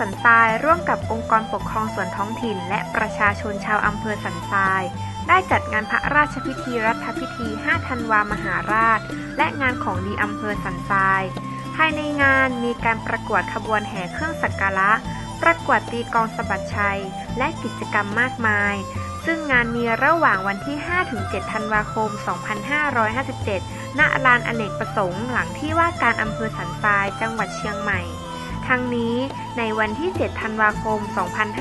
สันทร่วมกับองค์กรปกครองส่วนท้องถิ่น และประชาชนชาวอำเภอสันทราย ได้จัดงานพระราชพิธีรัฐพิธี 5 ธันวามหาราช และงานของดีอำเภอสันทราย ภายในงานมีการประกวดขบวนแห่เครื่องสักการะ ประกวดตีกองสะบัดชัย และกิจกรรมมากมาย ซึ่งงานมีระหว่างวันที่ 5-7 ธันวาคม 2557 ณ ลานอเนกประสงค์หลังที่ว่าการอำเภอสันทราย จังหวัดเชียงใหม่ ทั้งนี้ในวันที่ 7 ธันวาคม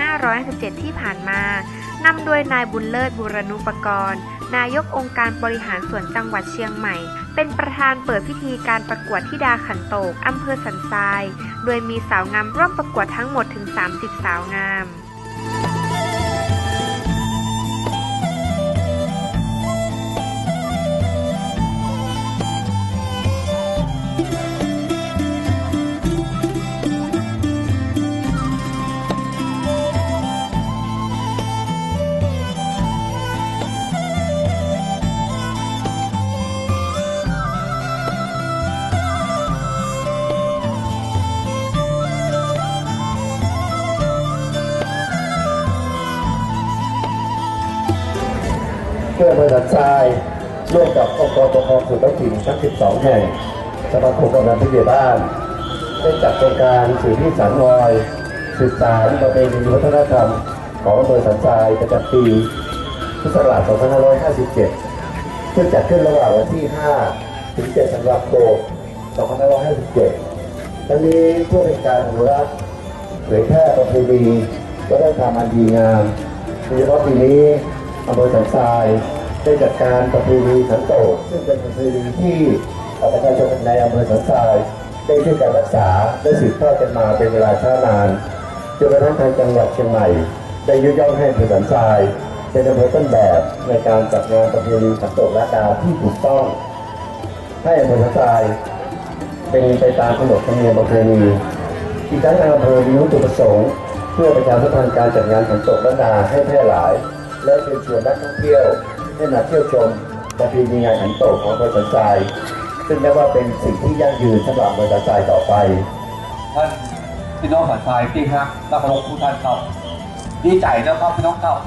2557 ที่ผ่านมานำโดยนายบุญเลิศบุรณุปกรณ์นายกองค์การบริหารส่วนจังหวัดเชียงใหม่ เป็นประธานเปิดพิธีการประกวดที่ดาขันโตกอำเภอสันทราย โดยมีสาวงามร่วมประกวดทั้งหมดถึง 30 สาวงาม พื่อประสานทรายร่วมกับองค์กรปกครองส่วนท้องถิ่นทั้ง 12 แห่งสมาคมกำนันผู้ใหญ่บ้าน ได้จัดโครงการสื่อที่สารลอยสืบสารประเพณีวัฒนธรรม ของอำเภอสันทรายประจำปีพุทธศักราช 2557 ซึ่งจัดขึ้นระหว่างวันที่ 5 ถึง 7 ธันวาคม 2557 ทั้งนี้เพื่อเป็นการอนุรักษ์เผยแพร่ประเพณีวัฒนธรรมอันดีงามโดยเฉพาะปีนี้อำเภอสันทราย ได้จัดการประเพณีขันโตกซึ่งเป็นประเพณีที่ประชาชนในอำเภอสันทรายได้ช่วยกันรักษาและสืบทอดกันมาเป็นเวลาช้านานจนกระทั่งทางจังหวัดเชียงใหม่ ได้ยกย่องให้อำเภอสันทรายเป็นอำเภอต้นแบบในการจัดงานประเพณีขันโตกและดาที่ถูกต้อง ให้อำเภอสันทรายเป็นไปตามขนบธรรมเนียมประเพณีอีกทั้งทางอำเภอมีวัตถุประสงค์ เพื่อประชาสัมพันธ์การจัดงานขันโตกและดาให้แพร่หลาย และเชิญชวนนักท่องเที่ยว ให้มาเที่ยวชมประเพณีงานขันโตกของอำเภอสันทราย ซึ่งนับว่าเป็นสิ่งที่ยั่งยืนสำหรับอำเภอสันทรายต่อไป ท่านพี่น้องสันทรายที่ฮักนักรบทุกท่านครับดีใจนะครับพี่น้องครับ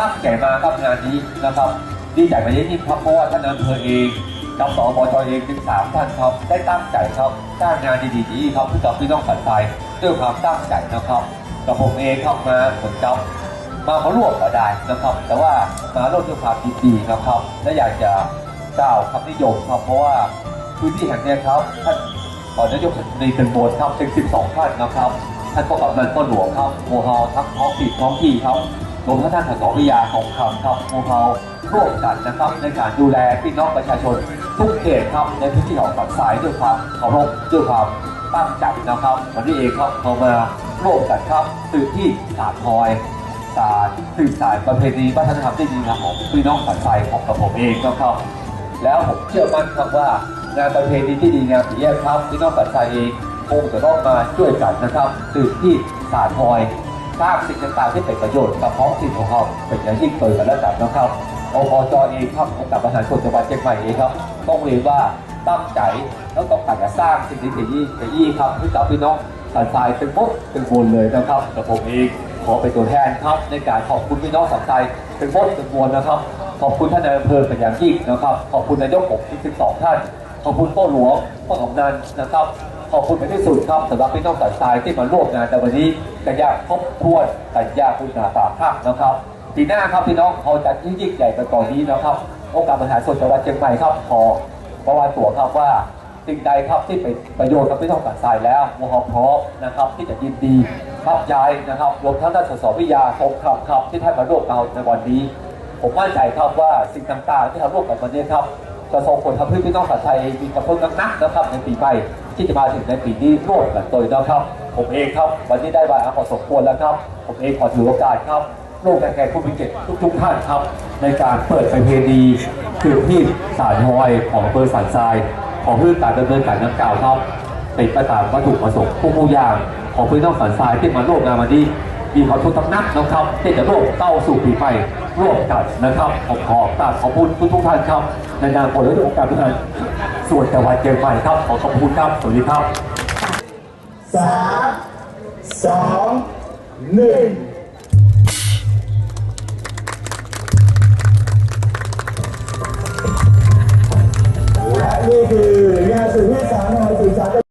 ตั้งใจมาครับงานนี้นะครับ ดีใจมาเยอะยิ่งครับเพราะว่าท่านอำเภอเองกับสบจเองถึงสามท่านครับได้ตั้งใจครับสร้างงานดีๆนี้ครับเพื่อกับพี่น้องสันทรายด้วยความตั้งใจนะครับกับผมเองครับมาผลจับ มามาร่วมก็ได้นะครับ แต่ว่ามาร่วมด้วยความยินดีนะครับ และอยากจะกล่าวคำนิยมครับ เพราะว่าพื้นที่แห่งนี้ครับท่านขอนายกในเป็นโบสครับเป็น12 ท่านนะครับ ท่านก็กำนันก็หลวงครับโมฮาทั้งท้องถิ่นท้องที่ครับรวมทั้งท่านสสวิยาของคำครับโมฮาร่วมกันนะครับในการดูแลพี่น้องประชาชนทุกเขตครับในพื้นที่ของฝั่งซ้ายด้วยความเคารพด้วยความตั้งใจนะครับวันนี้เองครับเรามาร่วมกันครับสื่อที่สาดทอย สารสืบสารประเพณีวัฒนธรรมที่ดีงามของพี่น้องฝั่งซ้ายของกระผมเองนะครับแล้วผมเชื่อมั่นครับว่างานประเพณีที่ดีงามสีแยกครับพี่น้องปัจจัยเองคงจะต้องมาช่วยกันนะครับสืบที่สารทอยสร้างสิ่งต่างๆที่เป็นประโยชน์กับท้องถิ่นของเราเป็นอย่างยิ่งโดยกันและกันนะครับอบจเองครับองค์การบริหารส่วนจังหวัดเชียงใหม่เองครับต้องเรียนว่าตั้งใจแล้วต้องการจะสร้างสิ่งที่ดีๆดีๆครับให้กับพี่น้องสันทรายเป็นปุ๊บเป็นบนเลยนะครับแต่ผมเอง ขอเป็นตัวแทนครับในการขอบคุณพี่น้องสันทยเป็นปุ๊บเป็นบนนะครับ ขอบคุณท่านนายอำเภอเป็นอย่างยิ่งนะครับ ขอบคุณนายกผมที่12ท่าน ขอบคุณพ่อหลวงพ่อกำนันนะครับ ขอบคุณเป็นที่สุดครับสำหรับพี่น้องสันทยที่มาร่วมงานแต่วันนี้กันยากครบถ้วนกันยากคุณนาตาภาคนะครับปีหน้าครับพี่น้องเขาจะยิ่งยิ่งใหญ่ไปกว่อนนี้นะครับ องค์การบริหารส่วนจังหวัดเชียงใหม่ครับขอประวัติตัวครับว่าสิ่งใดครับที่เป็นประโยชน์กับพี่น้องสันทยแล้ววอพร้อมนะครับที่จะยินดี รับย้ายนะครับ รวมทั้งท่านสสวิทยาทองคำครับที่ท่านมาร่วมเราในวันนี้ ผมมั่นใจครับว่าสิ่งต่างๆ ที่เราร่วมกันวันนี้ครับจะส่งผลทำให้พี่น้องชาวไทยมีกำลังนักนะครับ ในปีใหม่ที่จะมาถึงในปีนี้ร่วมกันโดยนะครับ ผมเองครับ วันนี้ได้วาระพอสมควรแล้วครับ ผมเองขอถือโอกาสครับร่วมกันแก่ผู้มีเกียรติทุกๆท่านครับ ในการเปิดประเพณีคือที่สารทอยของอำเภอสันทราย ของพื้นการดำเนินการดังกล่าวครับ เป็นไปตามวัตถุประสงค์ทุกๆอย่างของพี่น้องสันทรายที่มาร่วมงานวันนี้มีขอทุกทำนักนะครับที่จะร่วมเข้าสู่ปีใหม่ร่วมกันนะครับผมขอกราบขอบคุณทุกทุกท่านครับในนามของเรื่ององค์การบริหารส่วนจังหวัดเชียงใหม่ครับขอขอบคุณครับสวัสดีครับสามสองหนึ่งและนี่คืองานสื่อที่สามของสื่อสาร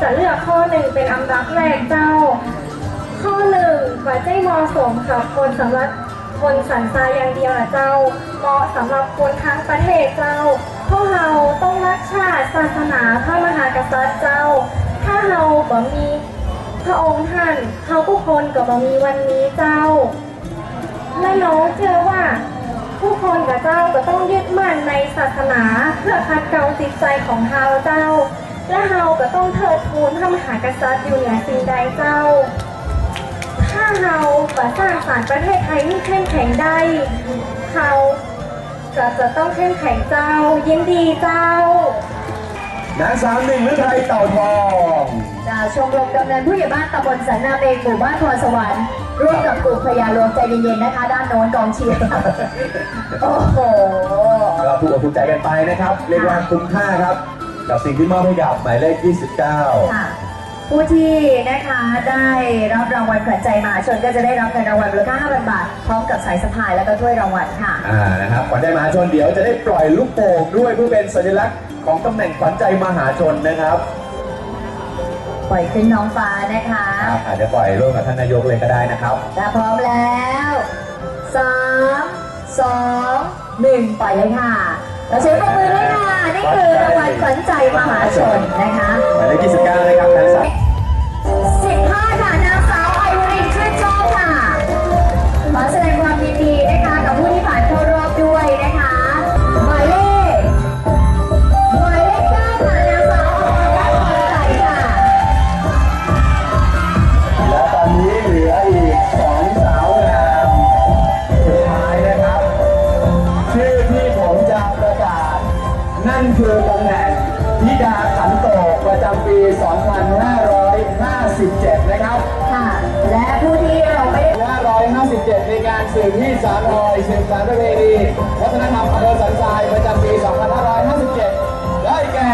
จะเลือกข้อหนึ่งเป็นอันดับแรกเจ้า ข้อหนึ่งปัจจัยเหมาะสมกับคนสำหรับคนสันทรายอย่างเดียวนะเจ้า เหมาะสำหรับคนทั้งประเทศเจ้าพราเราต้องรักชาติศาสนาพระมหากษัตริย์เจ้า ถ้าเราบ่มีพระองค์ท่านเขาก็คนก็บ่มีวันนี้เจ้า และน้องเชื่อว่าผู้คนกับเจ้าก็ต้องยึดมั่นในศาสนาเพื่อคัดเกลาจิตใจของเฮาเจ้า และเฮาก็ต้องเทิดทูนพระมหากษัตริย์อยู่เหนือสิ่งใดเจ้า ถ้าเฮาประสร้างสารประเทศไทยให้เข้มแข็งได้เฮาก็จะต้องเข้มแข็งเจ้า ยินดีเจ้านางสาวหนึ่งฤทัยเต่าทองจากชมรมกำนันผู้ใหญ่บ้านตำบลสันนาเบงหมู่บ้านพรสวรรค์ร่วมกับกลุ่มพญาลวงใจเย็นๆนะคะ ด้านโน้นกองเชียร์โอ้โห ก็ถูกอกถูกใจกันไปนะครับ เรียกว่าคุ้มค่าครับ กับสิ่งที่มอบให้กับหมายเลข 29 ค่ะผู้ที่นะคะได้รับรางวัลขวัญใจมหาชนก็จะได้รับเงินรางวัลมูลค่า5,000 บาท พร้อมกับสายสะพายแล้วก็ถ้วยรางวัลค่ะ อ่านะครับขวัญใจมหาชนเดี๋ยวจะได้ปล่อยลูกโป่งด้วยเพื่อเป็นสัญลักษณ์ของตำแหน่งขวัญใจมหาชนนะครับปล่อยขึ้นน้องฟ้านะคะครับอาจจะปล่อยร่วมกับท่านนายกเลยก็ได้นะครับถ้าพร้อมแล้วสามสองหนึ่งปล่อยเลยค่ะ เราเชิญปรบมือด้วยค่ะนี่คือรางวัลขวัญใจมหาชนนะคะหมายเลข29นะครับนางสา 157 นะครับ ค่ะ และผู้ที่เราไม่ได้557 ในการสืบที่สารลอยสืบสารประเวณีวัฒนธรรมอำเภอสันทรายประจำปี 2557 ได้แก่